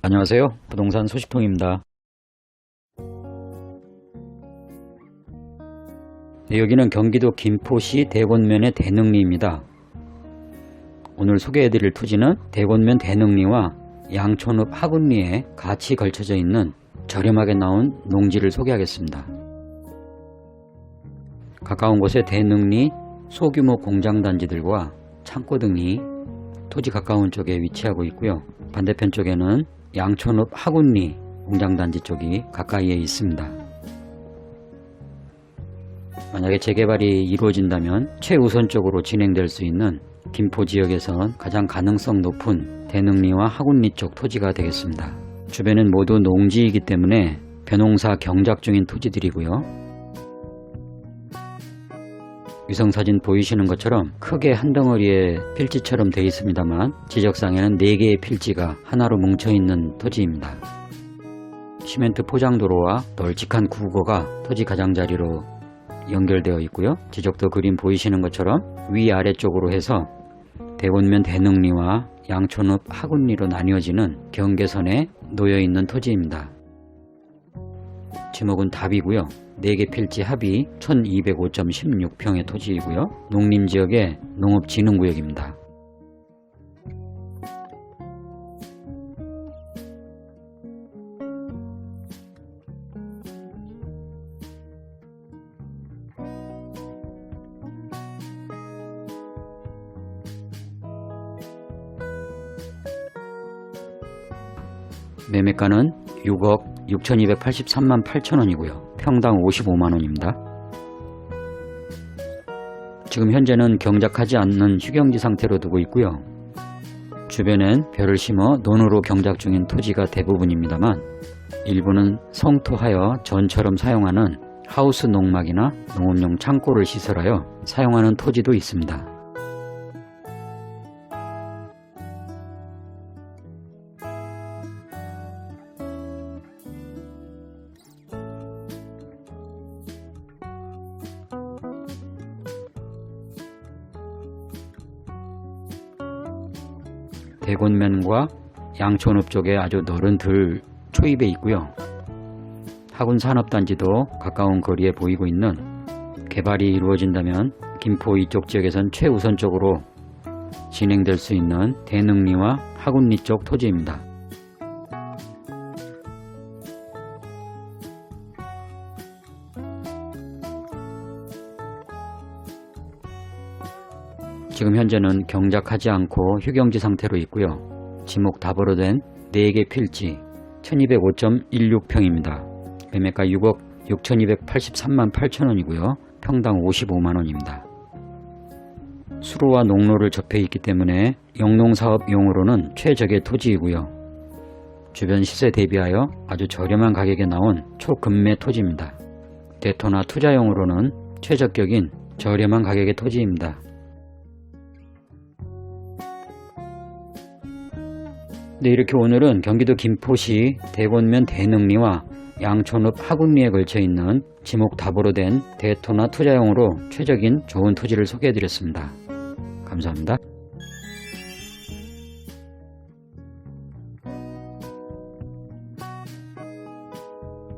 안녕하세요. 부동산 소식통입니다. 네, 여기는 경기도 김포시 대권면의 대능리입니다. 오늘 소개해드릴 토지는 대권면 대능리와 양촌읍 하군리에 같이 걸쳐져 있는 저렴하게 나온 농지를 소개하겠습니다. 가까운 곳에 대능리 소규모 공장단지들과 창고 등이 토지 가까운 쪽에 위치하고 있고요. 반대편 쪽에는 양촌읍 하군리 공장단지 쪽이 가까이에 있습니다. 만약에 재개발이 이루어진다면 최우선적으로 진행될 수 있는 김포 지역에선 가장 가능성 높은 대능리와 하군리 쪽 토지가 되겠습니다. 주변은 모두 농지이기 때문에 벼농사 경작 중인 토지들이고요. 위성사진 보이시는 것처럼 크게 한 덩어리의 필지처럼 되어 있습니다만 지적상에는 4개의 필지가 하나로 뭉쳐있는 토지입니다. 시멘트 포장도로와 널찍한 구거가 토지 가장자리로 연결되어 있고요. 지적도 그림 보이시는 것처럼 위아래쪽으로 해서 대원면 대능리와 양촌읍 하군리로 나뉘어지는 경계선에 놓여있는 토지입니다. 지목은 답이고요. 4개 필지 합이 1205.16평의 토지이고요. 농림지역의 농업진흥구역입니다. 매매가는 6억 6,283만 8천원이고요. 평당 55만원입니다. 지금 현재는 경작하지 않는 휴경지 상태로 두고 있고요. 주변엔 벼를 심어 논으로 경작 중인 토지가 대부분입니다만 일부는 성토하여 전처럼 사용하는 하우스 농막이나 농업용 창고를 시설하여 사용하는 토지도 있습니다. 대곤면과 양촌읍 쪽에 아주 너른 들 초입에 있고요. 하군 산업단지도 가까운 거리에 보이고 있는 개발이 이루어진다면 김포 이쪽 지역에선 최우선적으로 진행될 수 있는 대능리와 하군리 쪽 토지입니다. 지금 현재는 경작하지 않고 휴경지 상태로 있고요. 지목 답으로 된 4개 필지 1205.16평입니다. 매매가 6억 6283만 8천원이고요. 평당 55만원입니다. 수로와 농로를 접해 있기 때문에 영농사업용으로는 최적의 토지이고요. 주변 시세 대비하여 아주 저렴한 가격에 나온 초급매 토지입니다. 대토나 투자용으로는 최적격인 저렴한 가격의 토지입니다. 네, 이렇게 오늘은 경기도 김포시 대권면 대능리와 양촌읍 하군리에 걸쳐 있는 지목 답으로 된 대토나 투자용으로 최적인 좋은 토지를 소개해 드렸습니다. 감사합니다.